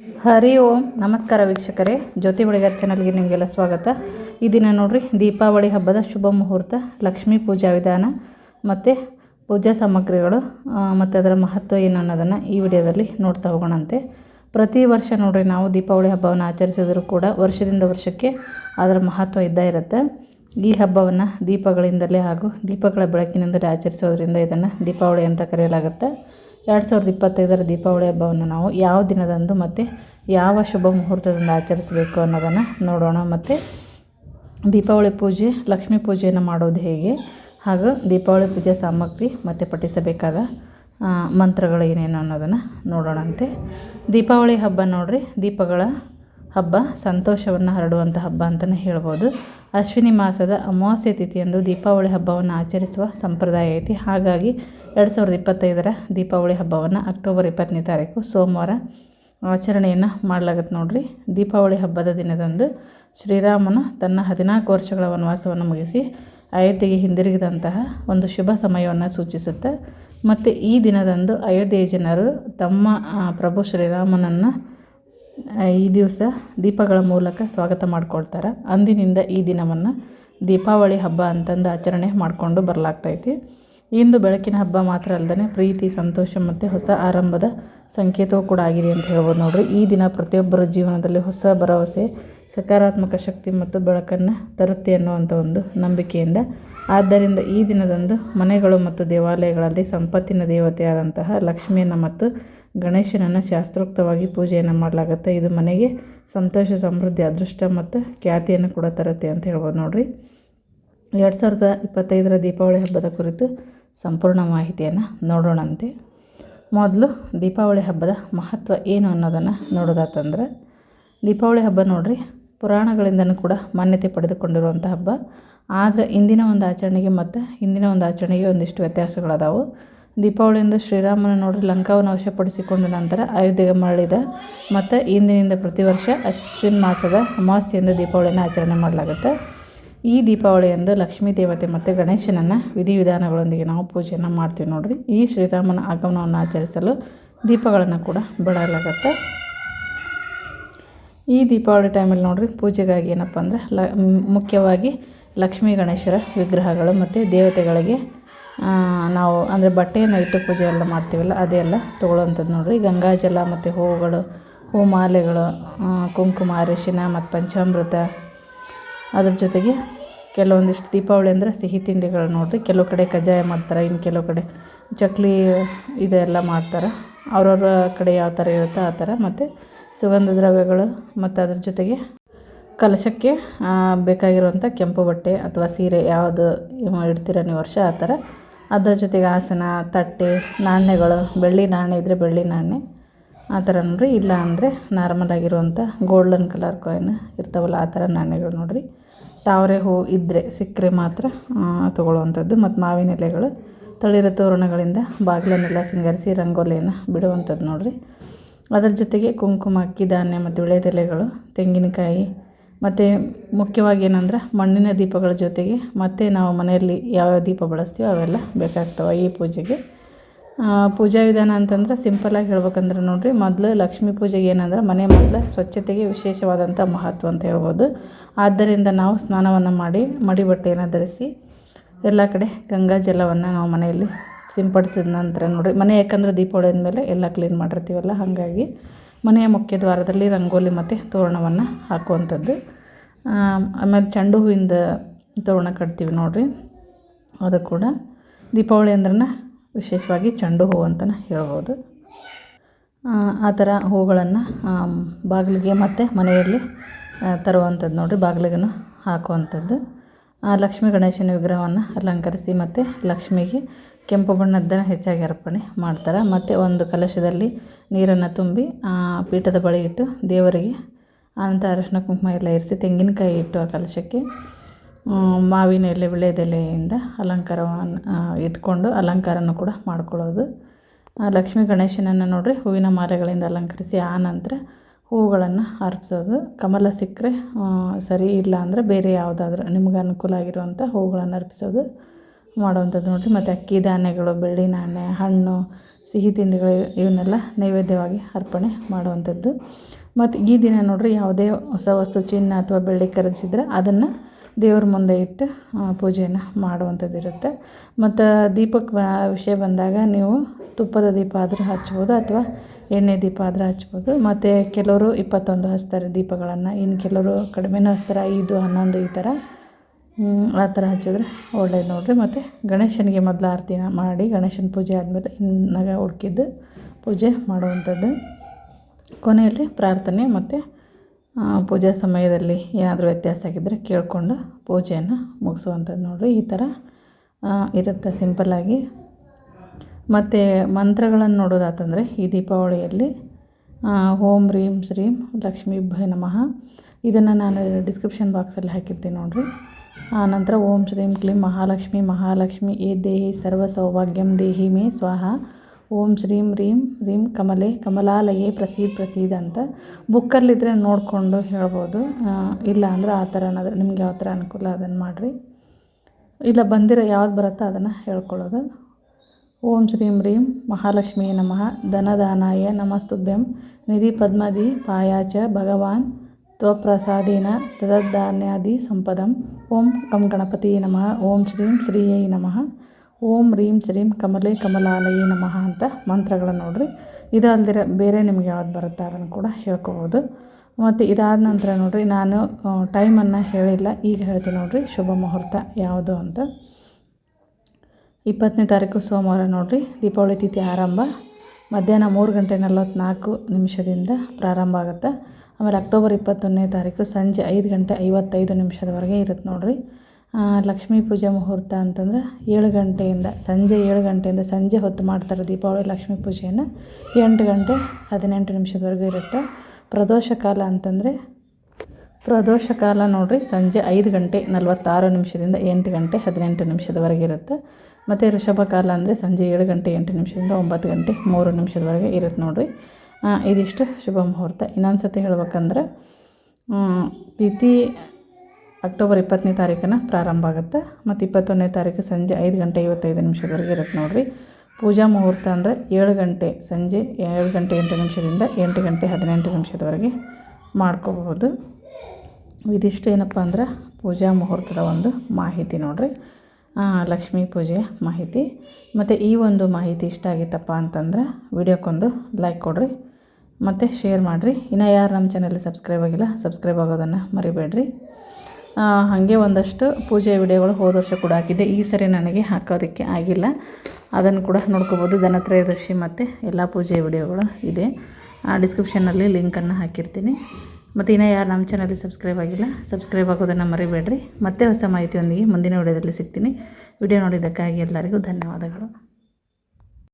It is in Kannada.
ಹರಿ ಓಂ, ನಮಸ್ಕಾರ ವೀಕ್ಷಕರೇ. ಜ್ಯೋತಿ ಬಳಿಗಾರ್ ಚಾನಲ್ಗೆ ನಿಮಗೆಲ್ಲ ಸ್ವಾಗತ. ಈ ದಿನ ನೋಡ್ರಿ, ದೀಪಾವಳಿ ಹಬ್ಬದ ಶುಭ ಮುಹೂರ್ತ, ಲಕ್ಷ್ಮೀ ಪೂಜಾ ವಿಧಾನ, ಮತ್ತು ಪೂಜಾ ಸಾಮಗ್ರಿಗಳು ಮತ್ತು ಅದರ ಮಹತ್ವ ಏನು ಅನ್ನೋದನ್ನು ಈ ವಿಡಿಯೋದಲ್ಲಿ ನೋಡ್ತಾ ಹೋಗೋಣಂತೆ. ಪ್ರತಿ ವರ್ಷ ನೋಡ್ರಿ, ನಾವು ದೀಪಾವಳಿ ಹಬ್ಬವನ್ನು ಆಚರಿಸಿದರೂ ಕೂಡ ವರ್ಷದಿಂದ ವರ್ಷಕ್ಕೆ ಅದರ ಮಹತ್ವ ಇದ್ದೇ ಇರುತ್ತೆ. ಈ ಹಬ್ಬವನ್ನು ದೀಪಗಳಿಂದಲೇ ಹಾಗೂ ದೀಪಗಳ ಬೆಳಕಿನಿಂದಲೇ ಆಚರಿಸೋದ್ರಿಂದ ಇದನ್ನು ದೀಪಾವಳಿ ಅಂತ ಕರೆಯಲಾಗುತ್ತೆ. ಎರಡು ಸಾವಿರದ ಇಪ್ಪತ್ತೈದರ ದೀಪಾವಳಿ ಹಬ್ಬವನ್ನು ನಾವು ಯಾವ ದಿನದಂದು ಮತ್ತು ಯಾವ ಶುಭ ಮುಹೂರ್ತದಿಂದ ಆಚರಿಸಬೇಕು ಅನ್ನೋದನ್ನು ನೋಡೋಣ. ಮತ್ತು ದೀಪಾವಳಿ ಪೂಜೆ, ಲಕ್ಷ್ಮೀ ಪೂಜೆಯನ್ನು ಮಾಡೋದು ಹೇಗೆ? ಹಾಗೂ ದೀಪಾವಳಿ ಪೂಜೆ ಸಾಮಗ್ರಿ ಮತ್ತು ಪಠಿಸಬೇಕಾದ ಮಂತ್ರಗಳು ಏನೇನು ಅನ್ನೋದನ್ನು ನೋಡೋಣಂತೆ. ದೀಪಾವಳಿ ಹಬ್ಬ ನೋಡ್ರಿ, ದೀಪಗಳ ಹಬ್ಬ, ಸಂತೋಷವನ್ನು ಹರಡುವಂಥ ಹಬ್ಬ ಅಂತಲೇ ಹೇಳ್ಬೋದು. ಅಶ್ವಿನಿ ಮಾಸದ ಅಮಾವಾಸ್ಯೆ ತಿಥಿಯಂದು ದೀಪಾವಳಿ ಹಬ್ಬವನ್ನು ಆಚರಿಸುವ ಸಂಪ್ರದಾಯ ಐತಿ. ಹಾಗಾಗಿ ಎರಡು ಸಾವಿರದ ಇಪ್ಪತ್ತೈದರ ದೀಪಾವಳಿ ಹಬ್ಬವನ್ನು ಅಕ್ಟೋಬರ್ ಇಪ್ಪತ್ತನೇ ತಾರೀಕು ಸೋಮವಾರ ಆಚರಣೆಯನ್ನು ಮಾಡಲಾಗತ್ತೆ ನೋಡಿರಿ. ದೀಪಾವಳಿ ಹಬ್ಬದ ದಿನದಂದು ಶ್ರೀರಾಮನು ತನ್ನ ಹದಿನಾಲ್ಕು ವರ್ಷಗಳ ವನವಾಸವನ್ನು ಮುಗಿಸಿ ಅಯೋಧ್ಯೆಗೆ ಹಿಂದಿರುಗಿದಂತಹ ಒಂದು ಶುಭ ಸಮಯವನ್ನು ಸೂಚಿಸುತ್ತೆ ಮತ್ತು ಈ ದಿನದಂದು ಅಯೋಧ್ಯೆಯ ಜನರು ತಮ್ಮ ಪ್ರಭು ಶ್ರೀರಾಮನನ್ನು ಈ ದಿವಸ ದೀಪಗಳ ಮೂಲಕ ಸ್ವಾಗತ ಮಾಡ್ಕೊಳ್ತಾರೆ. ಅಂದಿನಿಂದ ಈ ದಿನವನ್ನು ದೀಪಾವಳಿ ಹಬ್ಬ ಅಂತಂದು ಆಚರಣೆ ಮಾಡಿಕೊಂಡು ಬರಲಾಗ್ತೈತಿ. ಇಂದು ಬೆಳಕಿನ ಹಬ್ಬ ಮಾತ್ರ ಅಲ್ಲದೆ ಪ್ರೀತಿ, ಸಂತೋಷ ಮತ್ತು ಹೊಸ ಆರಂಭದ ಸಂಕೇತವೂ ಕೂಡ ಆಗಿದೆ ಅಂತ ಹೇಳ್ಬೋದು ನೋಡ್ರಿ. ಈ ದಿನ ಪ್ರತಿಯೊಬ್ಬರ ಜೀವನದಲ್ಲಿ ಹೊಸ ಭರವಸೆ, ಸಕಾರಾತ್ಮಕ ಶಕ್ತಿ ಮತ್ತು ಬೆಳಕನ್ನು ತರುತ್ತೆ ಅನ್ನುವಂಥ ಒಂದು ನಂಬಿಕೆಯಿಂದ. ಆದ್ದರಿಂದ ಈ ದಿನದಂದು ಮನೆಗಳು ಮತ್ತು ದೇವಾಲಯಗಳಲ್ಲಿ ಸಂಪತ್ತಿನ ದೇವತೆಯಾದಂತಹ ಲಕ್ಷ್ಮಿಯನ್ನು ಮತ್ತು ಗಣೇಶನನ್ನು ಶಾಸ್ತ್ರೋಕ್ತವಾಗಿ ಪೂಜೆಯನ್ನು ಮಾಡಲಾಗುತ್ತೆ. ಇದು ಮನೆಗೆ ಸಂತೋಷ, ಸಮೃದ್ಧಿ, ಅದೃಷ್ಟ ಮತ್ತು ಖ್ಯಾತಿಯನ್ನು ಕೂಡ ತರುತ್ತೆ ಅಂತ ಹೇಳ್ಬೋದು ನೋಡಿರಿ. ಎರಡು ಸಾವಿರದ ಇಪ್ಪತ್ತೈದರ ದೀಪಾವಳಿ ಹಬ್ಬದ ಕುರಿತು ಸಂಪೂರ್ಣ ಮಾಹಿತಿಯನ್ನು ನೋಡೋಣಂತೆ. ಮೊದಲು ದೀಪಾವಳಿ ಹಬ್ಬದ ಮಹತ್ವ ಏನು ಅನ್ನೋದನ್ನು ನೋಡೋದಾತಂದ್ರೆ, ದೀಪಾವಳಿ ಹಬ್ಬ ನೋಡಿರಿ, ಪುರಾಣಗಳಿಂದನೂ ಕೂಡ ಮಾನ್ಯತೆ ಪಡೆದುಕೊಂಡಿರುವಂಥ ಹಬ್ಬ. ಆದರೆ ಇಂದಿನ ಒಂದು ಆಚರಣೆಗೆ ಮತ್ತು ಹಿಂದಿನ ಒಂದು ಆಚರಣೆಗೆ ಒಂದಿಷ್ಟು ವ್ಯತ್ಯಾಸಗಳದಾವು. ದೀಪಾವಳಿಯಿಂದ ಶ್ರೀರಾಮನ ನೋಡ್ರಿ ಲಂಕಾವನ್ನು ವಶಪಡಿಸಿಕೊಂಡ ನಂತರ ಅಯೋಧ್ಯೆಗೆ ಮರಳಿದ ಮತ್ತು ಇಂದಿನಿಂದ ಪ್ರತಿ ವರ್ಷ ಅಶ್ವಿನ್ ಮಾಸದ ಅಮಾವಾಸ್ಯೆಯಿಂದ ದೀಪಾವಳಿಯನ್ನು ಆಚರಣೆ ಮಾಡಲಾಗುತ್ತೆ. ಈ ದೀಪಾವಳಿಯಂದು ಲಕ್ಷ್ಮೀ ದೇವತೆ ಮತ್ತು ಗಣೇಶನನ್ನು ವಿಧಿವಿಧಾನಗಳೊಂದಿಗೆ ನಾವು ಪೂಜೆಯನ್ನು ಮಾಡ್ತೀವಿ ನೋಡಿರಿ. ಈ ಶ್ರೀರಾಮನ ಆಗಮನವನ್ನು ಆಚರಿಸಲು ದೀಪಗಳನ್ನು ಕೂಡ ಬಿಡಲಾಗತ್ತೆ. ಈ ದೀಪಾವಳಿ ಟೈಮಲ್ಲಿ ನೋಡಿರಿ ಪೂಜೆಗಾಗಿ ಏನಪ್ಪ ಅಂದರೆ ಲ ಮುಖ್ಯವಾಗಿ ಲಕ್ಷ್ಮೀ ಗಣೇಶರ ವಿಗ್ರಹಗಳು ಮತ್ತು ದೇವತೆಗಳಿಗೆ ನಾವು ಅಂದರೆ ಬಟ್ಟೆಯನ್ನು ಇಟ್ಟು ಪೂಜೆ ಎಲ್ಲ ಮಾಡ್ತೀವಲ್ಲ, ಅದೆಲ್ಲ ತೊಗೊಳ್ಳೋವಂಥದ್ದು ನೋಡ್ರಿ. ಗಂಗಾಜಲ ಮತ್ತು ಹೂವುಗಳು ಹೂ ಮಾಲೆಗಳು ಕುಂಕುಮ, ಅರಿಶಿನ ಮತ್ತು ಪಂಚಾಮೃತ. ಅದ್ರ ಜೊತೆಗೆ ಕೆಲವೊಂದಿಷ್ಟು ದೀಪಾವಳಿ ಅಂದರೆ ಸಿಹಿ ತಿಂಡಿಗಳು ನೋಡಿರಿ. ಕೆಲವು ಕಡೆ ಕಜ್ಜಾಯ ಮಾಡ್ತಾರೆ, ಇನ್ನು ಕೆಲವು ಕಡೆ ಚಕ್ಲಿ ಇದೆಲ್ಲ ಮಾಡ್ತಾರೆ. ಅವ್ರವ್ರ ಕಡೆ ಯಾವ ಥರ ಇರುತ್ತೋ ಆ ಥರ. ಮತ್ತು ಸುಗಂಧ ದ್ರವ್ಯಗಳು ಮತ್ತು ಅದ್ರ ಜೊತೆಗೆ ಕಲಶಕ್ಕೆ ಬೇಕಾಗಿರುವಂಥ ಕೆಂಪು ಬಟ್ಟೆ ಅಥವಾ ಸೀರೆ ಯಾವುದು ಇಡ್ತೀರ ನೀವು ವರ್ಷ ಆ ಥರ ಅದರ ಜೊತೆಗೆ ಆಸನ ತಟ್ಟೆ, ನಾಣ್ಯಗಳು, ಬೆಳ್ಳಿ ನಾಣ್ಯ ಇದ್ದರೆ ಬೆಳ್ಳಿ ನಾಣ್ಯ. ಆ ಥರ ನೋಡಿರಿ. ಇಲ್ಲ ಅಂದರೆ ನಾರ್ಮಲ್ ಆಗಿರುವಂಥ ಗೋಲ್ಡನ್ ಕಲರ್ ಕಾಯಿನ್ ಇರ್ತಾವಲ್ಲ, ಆ ಥರ ನಾಣ್ಯಗಳು ನೋಡ್ರಿ. ತಾವರೆ ಹೂ ಇದ್ದರೆ ಸಿಕ್ಕರೆ ಮಾತ್ರ ತೊಗೊಳ್ಳುವಂಥದ್ದು ತಗೊಳ್ಳುವಂಥದ್ದು. ಮತ್ತು ಮಾವಿನ ಎಲೆಗಳು ತಳಿರ ತೋರಣಗಳಿಂದ ಬಾಗಿಲನ್ನೆಲ್ಲ ಸಿಂಗರಿಸಿ ರಂಗೋಲಿಯನ್ನು ಬಿಡುವಂಥದ್ದು ನೋಡ್ರಿ. ಅದರ ಜೊತೆಗೆ ಕುಂಕುಮ, ಅಕ್ಕಿ ಧಾನ್ಯ ಮತ್ತು ವಿಳೆದೆಲೆಗಳು ತೆಂಗಿನಕಾಯಿ ಮತ್ತು ಮುಖ್ಯವಾಗಿ ಏನಂದ್ರೆ ಮಣ್ಣಿನ ದೀಪಗಳ ಜೊತೆಗೆ ಮತ್ತು ನಾವು ಮನೆಯಲ್ಲಿ ಯಾವ್ಯಾವ ದೀಪ ಬಳಸ್ತೀವೋ ಅವೆಲ್ಲ ಬೇಕಾಗ್ತವೆ ಈ ಪೂಜೆಗೆ. ಪೂಜಾ ವಿಧಾನ ಅಂತಂದ್ರೆ ಸಿಂಪಲಾಗಿ ಹೇಳ್ಬೇಕಂದ್ರೆ ನೋಡಿರಿ, ಮೊದಲು ಲಕ್ಷ್ಮೀ ಪೂಜೆಗೆ ಏನಂದ್ರೆ ಮನೆ ಮೊದಲು ಸ್ವಚ್ಛತೆಗೆ ವಿಶೇಷವಾದಂಥ ಮಹತ್ವ ಅಂತ ಹೇಳ್ಬೋದು. ಆದ್ದರಿಂದ ನಾವು ಸ್ನಾನವನ್ನು ಮಾಡಿ ಮಡಿ ಬಟ್ಟೆಯನ್ನು ಧರಿಸಿ ಎಲ್ಲ ಕಡೆ ಗಂಗಾ ಜಲವನ್ನು ನಾವು ಮನೆಯಲ್ಲಿ ಸಿಂಪಡಿಸಿದ ನಂತರ ನೋಡಿರಿ, ಮನೆ ಯಾಕಂದ್ರೆ ದೀಪಾವಳಿ ಅಂದಮೇಲೆ ಎಲ್ಲ ಕ್ಲೀನ್ ಮಾಡಿರ್ತೀವಲ್ಲ, ಹಾಗಾಗಿ ಮನೆಯ ಮುಖ್ಯ ದ್ವಾರದಲ್ಲಿ ರಂಗೋಲಿ ಮತ್ತು ತೋರಣವನ್ನು ಹಾಕುವಂಥದ್ದು. ಆಮೇಲೆ ಚೆಂಡು ಹೂವಿಂದ ತೋರಣ ಕಟ್ತೀವಿ ನೋಡಿರಿ. ಅದು ಕೂಡ ದೀಪಾವಳಿ ಅಂದ್ರೆ ವಿಶೇಷವಾಗಿ ಚೆಂಡು ಹೂವು ಅಂತಲೇ ಹೇಳ್ಬೋದು. ಆ, ಥರ ಹೂಗಳನ್ನು ಬಾಗಿಲಿಗೆ ಮತ್ತು ಮನೆಯಲ್ಲಿ ತರುವಂಥದ್ದು ನೋಡಿರಿ ಬಾಗಿಲಿಗೂ ಹಾಕುವಂಥದ್ದು. ಲಕ್ಷ್ಮೀ ಗಣೇಶನ ವಿಗ್ರಹವನ್ನು ಅಲಂಕರಿಸಿ ಮತ್ತು ಲಕ್ಷ್ಮಿಗೆ ಕೆಂಪು ಬಣ್ಣದ್ದನ್ನು ಹೆಚ್ಚಾಗಿ ಅರ್ಪಣೆ ಮಾಡ್ತಾರೆ. ಮತ್ತು ಒಂದು ಕಲಶದಲ್ಲಿ ನೀರನ್ನು ತುಂಬಿ ಆ, ಪೀಠದ ಬಳಿ ಇಟ್ಟು ದೇವರಿಗೆ ಅನಂತ ಅರಶಿನ ಕುಂಕುಮ ಎಲ್ಲ ಇರಿಸಿ ತೆಂಗಿನಕಾಯಿ ಇಟ್ಟು ಆ ಕಲಶಕ್ಕೆ ಮಾವಿನ ಎಲೆ ವಿಳ್ಯದೆಲೆಯಿಂದ ಅಲಂಕಾರವನ್ನು ಇಟ್ಕೊಂಡು ಅಲಂಕಾರನೂ ಕೂಡ ಮಾಡ್ಕೊಳ್ಳೋದು. ಆ, ಲಕ್ಷ್ಮೀ ಗಣೇಶನನ್ನು ನೋಡಿರಿ ಹೂವಿನ ಮಾಲೆಗಳಿಂದ ಅಲಂಕರಿಸಿ ಆ ನಂತರ ಹೂವುಗಳನ್ನು ಅರ್ಪಿಸೋದು ಕಮಲ ಸಿಕ್ಕರೆ ಸರಿ ಇಲ್ಲ ಅಂದರೆ ಬೇರೆ ಯಾವುದಾದ್ರೂ ನಿಮ್ಗೆ ಅನುಕೂಲ ಆಗಿರುವಂಥ ಹೂಗಳನ್ನು ಅರ್ಪಿಸೋದು ಮಾಡುವಂಥದ್ದು ನೋಡಿರಿ. ಮತ್ತು ಅಕ್ಕಿ ಧಾನ್ಯಗಳು, ಬೆಳ್ಳಿ ನಾಣ್ಯ, ಹಣ್ಣು, ಸಿಹಿ ತಿಂಡಿಗಳು ಇವನ್ನೆಲ್ಲ ನೈವೇದ್ಯವಾಗಿ ಅರ್ಪಣೆ ಮಾಡುವಂಥದ್ದು. ಮತ್ತು ಈ ದಿನ ನೋಡಿರಿ ಯಾವುದೇ ಹೊಸ ವಸ್ತು ಚಿನ್ನ ಅಥವಾ ಬೆಳ್ಳಿ ಕರೆಸಿದ್ರೆ ಅದನ್ನು ದೇವ್ರ ಮುಂದೆ ಇಟ್ಟು ಪೂಜೆಯನ್ನು ಮಾಡುವಂಥದ್ದು ಇರುತ್ತೆ. ಮತ್ತು ದೀಪಕ್ಕೆ ವಿಷಯ ಬಂದಾಗ ನೀವು ತುಪ್ಪದ ದೀಪ ಆದರೂ ಹಚ್ಬೋದು ಅಥವಾ ಎಣ್ಣೆ ದೀಪ ಆದರೆ ಹಚ್ಬೋದು. ಮತ್ತು ಕೆಲವರು ಇಪ್ಪತ್ತೊಂದು ಹಚ್ತಾರೆ ದೀಪಗಳನ್ನು ಇನ್ನು ಕೆಲವರು ಕಡಿಮೆನೂ ಹಚ್ತಾರೆ ಐದು, ಹನ್ನೊಂದು ಈ ಥರ ಆ ಥರ ಹಚ್ಚಿದ್ರೆ ಒಳ್ಳೆಯದು ನೋಡಿರಿ. ಮತ್ತು ಗಣೇಶನಿಗೆ ಮೊದಲು ಆರತಿನ ಮಾಡಿ, ಗಣೇಶನ ಪೂಜೆ ಆದಮೇಲೆ ಇನ್ನಾಗ ಹುಡುಕಿದ್ದು ಪೂಜೆ ಮಾಡುವಂಥದ್ದು. ಕೊನೆಯಲ್ಲಿ ಪ್ರಾರ್ಥನೆ ಮತ್ತು ಪೂಜಾ ಸಮಯದಲ್ಲಿ ಏನಾದರೂ ವ್ಯತ್ಯಾಸ ಆಗಿದ್ದರೆ ಕೇಳಿಕೊಂಡು ಪೂಜೆಯನ್ನು ಮುಗಿಸುವಂಥದ್ದು ನೋಡಿರಿ. ಈ ಥರ ಇರುತ್ತೆ. ಸಿಂಪಲ್ಲಾಗಿ ಮತ್ತು ಮಂತ್ರಗಳನ್ನು ನೋಡೋದಾತಂದರೆ ಈ ದೀಪಾವಳಿಯಲ್ಲಿ ಓಂ ರೀಂ ಶ್ರೀಂ ಲಕ್ಷ್ಮೀಭ್ಯ ನಮಃ. ಇದನ್ನು ನಾನು ಡಿಸ್ಕ್ರಿಪ್ಷನ್ ಬಾಕ್ಸಲ್ಲಿ ಹಾಕಿರ್ತೀನಿ ನೋಡಿರಿ. ಆನಂತರ ಓಂ ಶ್ರೀಂ ಕ್ಲೀಂ ಮಹಾಲಕ್ಷ್ಮಿ ಮಹಾಲಕ್ಷ್ಮಿ ಏ ದೇಹಿ ಸರ್ವ ಸೌಭಾಗ್ಯಂ ದೇಹಿ ಮೇ ಸ್ವಾಹ. ಓಂ ಶ್ರೀಂ ರೀಂ ರೀಂ ಕಮಲೆ, ಕಮಲಾಲಯೇ ಪ್ರಸೀದ್ ಪ್ರಸೀದ್ ಅಂತ ಬುಕ್ಕಲ್ಲಿದ್ದರೆ ನೋಡಿಕೊಂಡು ಹೇಳ್ಬೋದು. ಇಲ್ಲ ಅಂದರೆ ಆ ಥರ ನಿಮ್ಗೆ ಯಾವ ಥರ ಅನುಕೂಲ ಅದನ್ನು ಮಾಡಿರಿ. ಇಲ್ಲ ಬಂದಿರೋ ಯಾವ್ದು ಬರುತ್ತೋ ಅದನ್ನು ಹೇಳ್ಕೊಳ್ಳೋದು. ಓಂ ಶ್ರೀಂ ರೀಂ ಮಹಾಲಕ್ಷ್ಮೀ ನಮಃ, ಧನದಾನಾಯ ನಮಸ್ತುಭ್ಯಂ. ನಿಧಿ ಪದ್ಮದಿ ಪಾಯಾಚ ಭಗವಾನ್ ತ್ವಪ್ರಸಾದೇನ ತದಧಾನ್ಯಾದಿ ಸಂಪದಂ. ಓಂ ಕಂ ಗಣಪತಿ ನಮಃ, ಓಂ ಶ್ರೀಂ ಶ್ರೀಯೈ ನಮಃ, ಓಂ ರೀಂ ಶ್ರೀಂ ಕಮಲೇ ಕಮಲಾಲಯೇ ನಮಃ ಅಂತ ಮಂತ್ರಗಳನ್ನು ನೋಡಿರಿ. ಇದಲ್ದಿರ ಬೇರೆ ನಿಮ್ಗೆ ಯಾವ್ದು ಬರುತ್ತೆ ಅದನ್ನು ಕೂಡ ಹೇಳ್ಕೋಬೋದು. ಮತ್ತು ಇದಾದ ನಂತರ ನೋಡಿರಿ, ನಾನು ಟೈಮನ್ನು ಹೇಳಿಲ್ಲ, ಈಗ ಹೇಳ್ತೀನಿ ನೋಡಿರಿ, ಶುಭ ಮುಹೂರ್ತ ಯಾವುದು ಅಂತ. ಇಪ್ಪತ್ತನೇ ತಾರೀಕು ಸೋಮವಾರ ನೋಡಿರಿ, ದೀಪಾವಳಿ ತಿಥಿ ಆರಂಭ. ಮಧ್ಯಾಹ್ನ ಮೂರು ಗಂಟೆ ನಲವತ್ತ್ನಾಲ್ಕು ನಿಮಿಷದಿಂದ ಪ್ರಾರಂಭ ಆಗುತ್ತೆ. ಆಮೇಲೆ ಅಕ್ಟೋಬರ್ ಇಪ್ಪತ್ತೊಂದನೇ ತಾರೀಕು ಸಂಜೆ ಐದು ಗಂಟೆ ಐವತ್ತೈದು ನಿಮಿಷದವರೆಗೆ ಇರುತ್ತೆ ನೋಡಿರಿ. ಲಕ್ಷ್ಮೀ ಪೂಜೆ ಮುಹೂರ್ತ ಅಂತಂದ್ರೆ ಏಳು ಗಂಟೆಯಿಂದ, ಸಂಜೆ ಏಳು ಗಂಟೆಯಿಂದ ಸಂಜೆ ಹೊತ್ತು ಮಾಡ್ತಾರೆ ದೀಪಾವಳಿ ಲಕ್ಷ್ಮೀ ಪೂಜೆಯನ್ನು. ಎಂಟು ಗಂಟೆ ಹದಿನೆಂಟು ನಿಮಿಷದವರೆಗೂ ಇರುತ್ತೆ. ಪ್ರದೋಷ ಕಾಲ ಅಂತಂದರೆ, ಪ್ರದೋಷ ಕಾಲ ನೋಡಿರಿ, ಸಂಜೆ ಐದು ಗಂಟೆ ನಲವತ್ತಾರು ನಿಮಿಷದಿಂದ ಎಂಟು ಗಂಟೆ ಹದಿನೆಂಟು ನಿಮಿಷದವರೆಗೆ ಇರುತ್ತೆ. ಮತ್ತು ಋಷಭ ಕಾಲ ಅಂದರೆ ಸಂಜೆ ಏಳು ಗಂಟೆ ಎಂಟು ನಿಮಿಷದಿಂದ ಒಂಬತ್ತು ಗಂಟೆ ಮೂರು ನಿಮಿಷದವರೆಗೆ ಇರುತ್ತೆ ನೋಡಿರಿ. ಇದಿಷ್ಟು ಶುಭ ಮುಹೂರ್ತ. ಇನ್ನೊಂದು ಸತಿ ಹೇಳ್ಬೇಕಂದ್ರೆ ತಿಥಿ ಅಕ್ಟೋಬರ್ ಇಪ್ಪತ್ತನೇ ತಾರೀಕನ್ನು ಪ್ರಾರಂಭ ಆಗುತ್ತೆ. ಮತ್ತು ಇಪ್ಪತ್ತೊಂದನೇ ತಾರೀಕು ಸಂಜೆ ಐದು ಗಂಟೆ ಐವತ್ತೈದು ನಿಮಿಷದವರೆಗೆ ಇರುತ್ತೆ ನೋಡಿರಿ. ಪೂಜಾ ಮುಹೂರ್ತ ಅಂದರೆ ಏಳು ಗಂಟೆ ಸಂಜೆ ಏಳು ಗಂಟೆ ಎಂಟು ನಿಮಿಷದಿಂದ ಎಂಟು ಗಂಟೆ ಹದಿನೆಂಟು ನಿಮಿಷದವರೆಗೆ ಮಾಡ್ಕೋಬಹುದು. ಇದಿಷ್ಟು ಏನಪ್ಪ ಅಂದ್ರೆ ಪೂಜಾ ಮುಹೂರ್ತದ ಒಂದು ಮಾಹಿತಿ ನೋಡಿರಿ. ಲಕ್ಷ್ಮೀ ಪೂಜೆಯ ಮಾಹಿತಿ. ಮತ್ತು ಈ ಒಂದು ಮಾಹಿತಿ ಇಷ್ಟ ಆಗಿತ್ತಪ್ಪ ಅಂತಂದ್ರೆ ವಿಡಿಯೋಕ್ಕೊಂದು ಲೈಕ್ ಕೊಡಿರಿ, ಮತ್ತು ಶೇರ್ ಮಾಡಿರಿ. ಇನ್ನು ಯಾರು ನಮ್ಮ ಚಾನಲ್ ಸಬ್ಸ್ಕ್ರೈಬ್ ಆಗಿಲ್ಲ ಸಬ್ಸ್ಕ್ರೈಬ್ ಆಗೋದನ್ನು ಮರಿಬೇಡ್ರಿ. ಹಾಗೆ ಒಂದಷ್ಟು ಪೂಜೆ ವಿಡಿಯೋಗಳು ಹೋದ ವರ್ಷ ಕೂಡ ಹಾಕಿದ್ದೆ. ಈ ಸರಿ ನನಗೆ ಹಾಕೋದಕ್ಕೆ ಆಗಿಲ್ಲ. ಅದನ್ನು ಕೂಡ ನೋಡ್ಕೋಬೋದು. ಧನತ್ರಯದರ್ಶಿ ಮತ್ತು ಎಲ್ಲ ಪೂಜೆ ವಿಡಿಯೋಗಳು ಇದೆ. ಡಿಸ್ಕ್ರಿಪ್ಷನಲ್ಲಿ ಲಿಂಕನ್ನು ಹಾಕಿರ್ತೀನಿ. ಮತ್ತು ಇನ್ನೂ ಯಾರು ನಮ್ಮ ಚಾನಲ್ಗೆ ಸಬ್ಸ್ಕ್ರೈಬ್ ಆಗಿಲ್ಲ ಸಬ್ಸ್ಕ್ರೈಬ್ ಆಗೋದನ್ನು ಮರಿಬೇಡ್ರಿ. ಮತ್ತೆ ಹೊಸ ಮಾಹಿತಿಯೊಂದಿಗೆ ಮುಂದಿನ ವಿಡಿಯೋದಲ್ಲಿ ಸಿಗ್ತೀನಿ. ವಿಡಿಯೋ ನೋಡಿದ್ದಕ್ಕಾಗಿ ಎಲ್ಲರಿಗೂ ಧನ್ಯವಾದಗಳು.